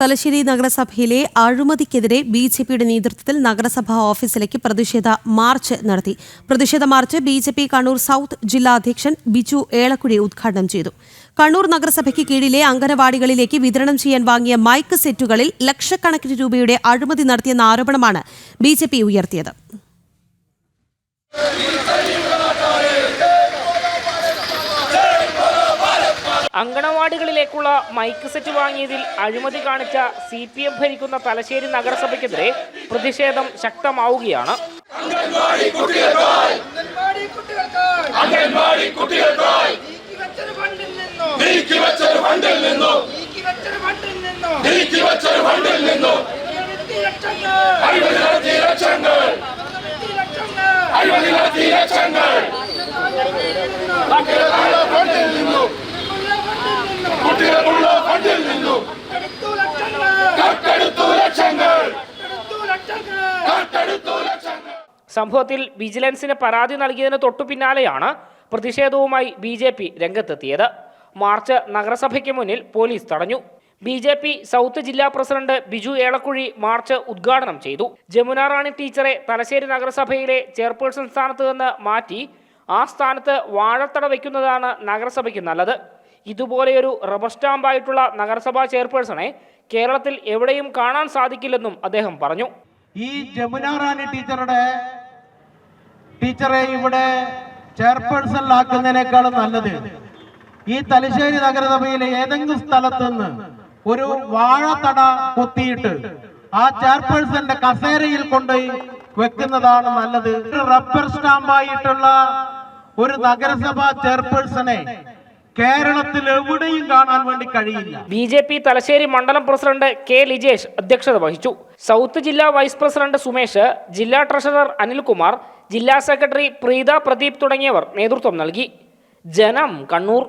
തലശ്ശേരി നഗരസഭയിലെ അഴിമതിക്കെതിരെ B J പിയുടെ നേതൃത്വത്തിൽ നഗരസഭാ ഓഫീസിലേക്ക് പ്രതിഷേധ മാർച്ച് നടത്തി. പ്രതിഷേധ march B J P Kannur south ജില്ലാ അധ്യക്ഷൻ ബിജു ഏളക്കുടി ഉദ്ഘാടനം ചെയ്തു. കണ്ണൂർ നഗരസഭയ്ക്ക് കീഴിലെ അംഗനവാടികളിലേക്ക് വിതരണം ചെയ്യാൻ വാങ്ങിയ മൈക്ക് സെറ്റുകളിൽ ലക്ഷക്കണക്കിന് രൂപയുടെ അഴിമതി നടത്തിയെന്ന ആരോപണമാണ് ബി ഉയർത്തിയത്. അങ്കണവാടികളിലേക്കുള്ള മൈക്ക് സെറ്റ് വാങ്ങിയതിൽ അഴിമതി കാണിച്ച സി പി എം ഭരിക്കുന്ന തലശ്ശേരി നഗരസഭയ്ക്കെതിരെ പ്രതിഷേധം ശക്തമാവുകയാണ്. അഴിമതി കുട്ടികൾക്കായി. അംഗൻവാടി കുട്ടികൾക്കായി നീക്കി വെച്ചൊരു ഫണ്ടിൽ നിന്നും നീക്കി വെച്ചൊരു ഫണ്ടിൽ നിന്നും നീക്കി വെച്ചൊരു ഫണ്ടിൽ നീക്കി വെച്ചൊരു ഫണ്ടിൽ നിന്നും നിന്നും അഴിമതി ലക്ഷങ്ങൾ അഴിമതി നടത്തിയ ലക്ഷങ്ങൾ അഴിമതി ലക്ഷങ്ങൾ അഴിമതി നടത്തിയ ലക്ഷങ്ങൾ കുട്ടികൾക്കുള്ള ഫണ്ടിൽ നിന്നും കുട്ടികൾക്കുള്ള ഫണ്ടിൽ നിന്നും എടുത്തു ലക്ഷങ്ങൾ കട്ടെടുത്തു ലക്ഷങ്ങൾ എടുത്തു ലക്ഷങ്ങൾ കട്ടെടുത്തു ലക്ഷങ്ങൾ സംഭവത്തിൽ വിജിലൻസിന് പരാതി നൽകിയതിന് തൊട്ടു പിന്നാലെയാണ് പ്രതിഷേധവുമായി ബി ജെ പി രംഗത്തെത്തിയത്. മാർച്ച് നഗരസഭയ്ക്ക് മുന്നിൽ പോലീസ് തടഞ്ഞു. ബി ജെ പി സൗത്ത് ജില്ലാ പ്രസിഡന്റ് ബിജു ഏളക്കുഴി മാർച്ച് ഉദ്ഘാടനം ചെയ്തു. ജമുന റാണി ടീച്ചറെ തലശ്ശേരി നഗരസഭയിലെ ചെയർപേഴ്സൺ സ്ഥാനത്ത് നിന്ന് മാറ്റി ആ സ്ഥാനത്ത് വാഴത്തട വയ്ക്കുന്നതാണ് നഗരസഭയ്ക്ക് നല്ലത്. ഇതുപോലെയൊരു റബ്ബർ സ്റ്റാമ്പായിട്ടുള്ള നഗരസഭാ ചെയർപേഴ്സണെ കേരളത്തിൽ എവിടെയും കാണാൻ സാധിക്കില്ലെന്നും അദ്ദേഹം പറഞ്ഞു. ഈ ജമുന റാണി ടീച്ചറുടെ ടീച്ചറെ ഇവിടെ ചെയർപേഴ്സണിലാക്കുന്നതിനേക്കാളും നല്ലത് ഈ തലശ്ശേരി നഗരസഭയിലെ ഏതെങ്കിലും സ്ഥലത്ത് നിന്ന് ഒരു വാഴത്തട കൊത്തിയിട്ട് ആ ചെയർപേഴ്സന്റെ കസേരയിൽ കൊണ്ടുപോയി വെക്കുന്നതാണ് നല്ലത്. റബ്ബർ സ്റ്റാമ്പായിട്ടുള്ള ഒരു നഗരസഭാ ചെയർപേഴ്സണെ കേരളത്തിൽ എവിടെയും കാണാൻ വേണ്ടി കഴിയില്ല. ബി ജെ പി തലശ്ശേരി മണ്ഡലം പ്രസിഡന്റ് കെ ലിജേഷ് അധ്യക്ഷത വഹിച്ചു. സൗത്ത് ജില്ലാ വൈസ് പ്രസിഡന്റ് സുമേഷ് ജില്ലാ ട്രഷറർ അനിൽകുമാർ ജില്ലാ സെക്രട്ടറി പ്രീത പ്രദീപ് തുടങ്ങിയവർ നേതൃത്വം നൽകി. ജനം കണ്ണൂർ.